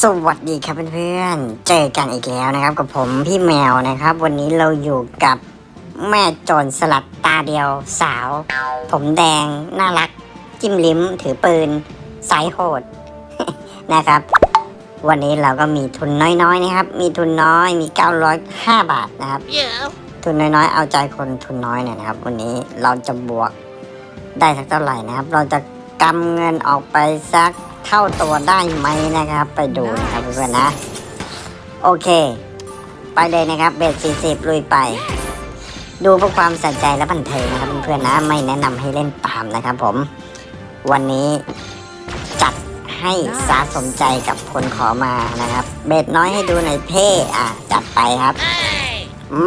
สวัสดีครับเพื่อนๆ เจอกันอีกแล้วนะครับกับผมพี่แมวนะครับ วันนี้เราอยู่กับแม่โจรสลัดตาเดียวสาว ผมแดงน่ารัก จิ้มลิ้ม ถือปืนสายโหดนะครับ วันนี้เราก็มีทุนน้อยๆนะครับ มีทุนน้อยมี 905 บาทนะครับ ทุนน้อยๆ เอาใจคนทุนน้อยเนี่ยนะครับ วันนี้เราจะบวกได้สักเท่าไหร่นะครับ เราจะกำเงินออกไปสัก เท่าตัวได้ไหมนะครับ ไปดูนะครับเพื่อนๆนะ โอเค ไปเลยนะครับเบสสี่สิบลุยไป ดูเพื่อความสนใจและบันเทิงนะครับเพื่อนๆนะไม่แนะนำให้เล่นตามนะครับผม วันนี้จัดให้สาสมใจกับคนขอมานะครับ เบสน้อยให้ดูหน่อยเพ่อะจัดไปครับ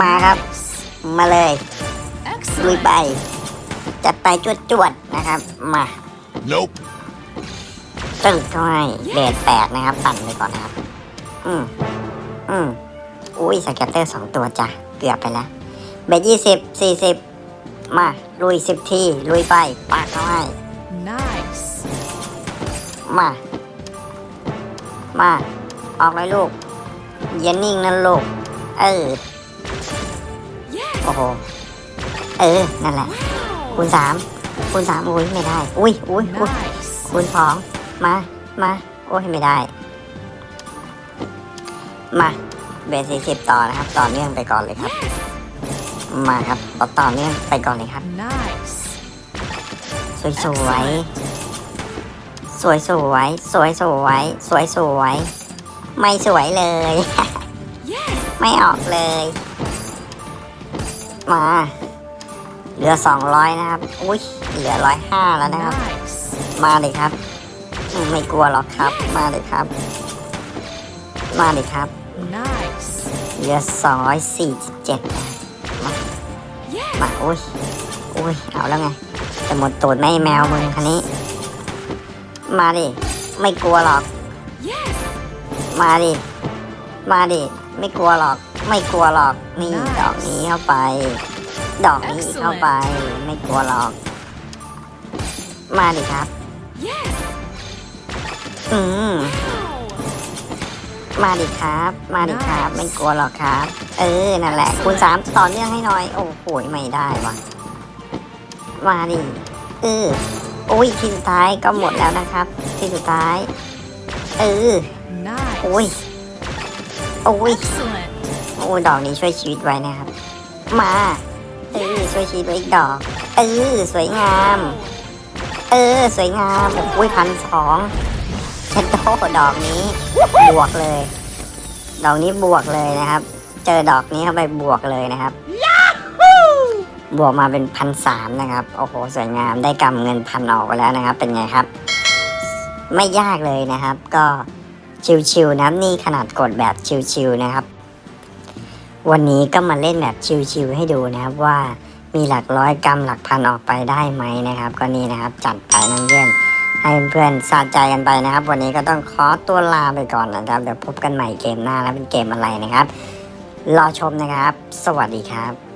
มาครับ มาเลยลุยไปจัดไปจวดๆนะครับ มา Nope. ตึกเข้าให้เบสแปดนะครับปั่นไปก่อนนะครับ อืมอืมอุ้ยสแกตเตอร์สองตัวจ้ะ เกือบไปแล้ว เบสยี่สิบสี่สิบมา ลุยสิบที ลุยไปปากเข้าให้ Nice. มา มา ออกเลยลูกอย่านิ่งนะลูก เออ โอ้โห เออ นั่นแหละ คูณสามคูณสามอุ้ยไม่ได้ อุ้ยอุ้ยอุ้ย Nice. คูณสอง มา มา โอ้ยไม่ได้ มาเบสสี่สิบต่อนะครับ ต่อเนื่องไปก่อนเลยครับ มาครับต่อต่อเนื่องไปก่อนเลยครับ Nice. สวยสวยสวยสวยสวยสวยสวยสวยไม่สวยเลย ไม่ออกเลย มาเหลือสองร้อยนะครับ อุ้ยเหลือร้อยห้าแล้วนะครับ Nice. มาเลยครับอืม ไม่กลัวหรอกครับ มาเลยครับ มาเลยครับ Nice. เหลือสองร้อยสี่สิบเจ็ดมามาอุ้ยอุ้ยเอาแล้วไงจะหมดตูดไม่แมวมึงคันนี้ มาดิ ไม่กลัวหรอก มาดิ มาดิ ไม่กลัวหรอก ไม่กลัวหรอก นี่ Nice ดอกนี้เข้าไป ดอกนี้เข้าไป ไม่กลัวหรอก มาดิครับ อืมมาดิครับ มาดิครับ ไม่กลัวหรอกครับ เออ นั่นแหละ คูณสามต่อเนื่องให้หน่อย โอ้โหไม่ได้ว่ะมาดิเออโอ้ยที่สุดท้ายก็หมดแล้วนะครับ ที่สุดท้าย เออ Nice. โอ้ยโอ้ย Excellent. โอ้ยดอกนี้ช่วยชีวิตไว้นะครับ มาเออช่วยชีวิตไว้อีกดอก เออสวยงาม เออ สวยงามโอ้ยพันสองเช็ด โตดอกนี้ บวกเลย ดอกนี้บวกเลยนะครับ เจอดอกนี้เข้าไปบวกเลยนะครับ บวกมาเป็นพันสามนะครับ โอ้โห สวยงาม ได้กำเงินพันออกไปแล้วนะครับ เป็นไงครับ ไม่ยากเลยนะครับ ก็ชิวๆนะครับ นี่ขนาดกดแบบชิวๆนะครับ วันนี้ก็มาเล่นแบบชิวๆให้ดูนะครับว่ามีหลักร้อยกรัมหลักพันออกไปได้ไหมนะครับ ก็นี่นะครับจัดไปนั่นเพื่อน ให้เพื่อนๆสะใจกันไปนะครับ วันนี้ก็ต้องขอตัวลาไปก่อนนะครับ เดี๋ยวพบกันใหม่เกมหน้าแล้วเป็นเกมอะไรนะครับ รอชมนะครับ สวัสดีครับ